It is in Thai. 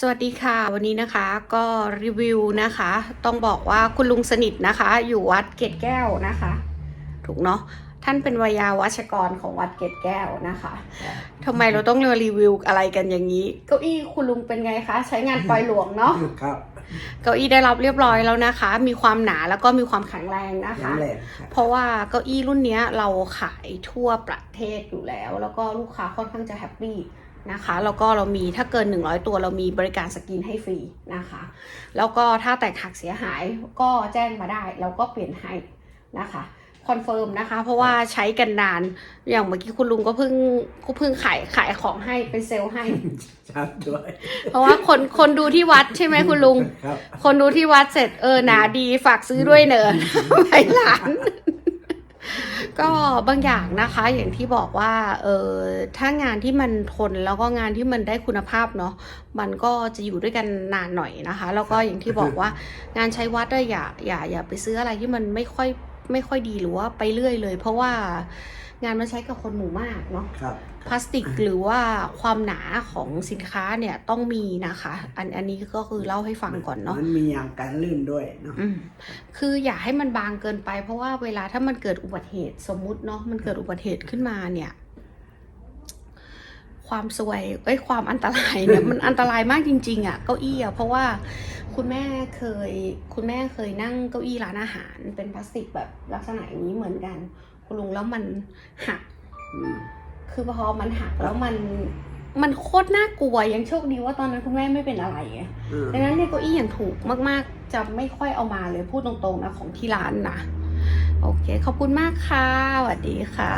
สวัสดีค่ะ วันนี้นะคะก็รีวิวนะคะ ต้องบอกว่าคุณลุงสนิทนะคะ อยู่วัดเกตแก้วนะคะ ถูกเนาะท่านเป็นวายาวัชกรของวัดเกตแก้วนะคะทำไมเราต้องมารีวิวอะไรกันอย่างนี้ เก้าอี้คุณลุงเป็นไงคะ ใช้งานปล่อยหลวงเนาะครับเก้าอี้ได้รับเรียบร้อยแล้วนะคะ มีความหนาแล้วก็มีความแข็งแรงนะแข็คะงแรงครับเพราะว่าเก้าอี้รุ่นเนี้ยเราขายทั่วประเทศอยู่แล้ว แล้วก็ลูกค้าค่อนข้างจะแฮปปี้ นะคะ แล้วก็เรามีถ้าเกิน 100 ตัวเรามีบริการสกรีนให้ฟรีนะคะ แล้วก็ถ้าแตกหักเสียหายก็แจ้งมาได้เราก็เปลี่ยนให้นะคะคอนเฟิร์มนะคะ เพราะว่าใช้กันนานอย่างเมื่อกี้คุณลุงก็เพิ่งก็เพิ่งขายขายของให้เป็นเซลล์ให้ชัดด้วย เพราะว่าคนคนดูที่วัดใช่ไหมคุณลุงครับคนดูที่วัดเสร็จเออหนาดีฝากซื้อด้วยเนอะไปหลาน ก็บางอย่างนะคะอย่างที่บอกว่าเออถ้างานที่มันทนแล้วก็งานที่มันได้คุณภาพเนาะมันก็จะอยู่ด้วยกันนานหน่อยนะคะ แล้วก็อย่างที่บอกว่างานใช้วัดอะอย่าอย่าอย่าไปซื้ออะไรที่มันไม่ค่อยไม่ค่อยดีหรือว่าไปเรื่อยเลย เพราะว่า งานมันใช้กับคนหมู่มากเนาะครับพลาสติกหรือว่าความหนาของสินค้าเนี่ยต้องมีนะคะ อันอันนี้ก็คือเล่าให้ฟังก่อนเนาะมันมีอย่างการลื่นด้วยเนาะอืมคืออย่าให้มันบางเกินไป เพราะว่าเวลาถ้ามันเกิดอุบัติเหตุสมมุติเนาะมันเกิดอุบัติเหตุขึ้นมาเนี่ยความสวยเอ้ยความอันตรายเนี่ยมันอันตรายมากจริง ๆอะ่ะเก้าอี้อะ่ะเพราะว่าคุณแม่เคย คุณแม่เคยนั่งเก้าอี้ร้านอาหาร เป็นพลาสติกแบบลักษณะอย่างนี้เหมือนกัน คุณลุงแล้วมันหักอืมคือพอมันหักแล้วมันมันโคตรน่ากลัวยังโชคดีว่าตอนนั้นคุณแม่ไม่เป็นอะไรไงอืมดังนั้นเนี่ยเก้าอี้อย่างถูกมากๆ จะไม่ค่อยเอามาเลยพูดตรงๆนะของที่ร้านนะ โอเค ขอบคุณมากค่ะสวัสดีค่ะ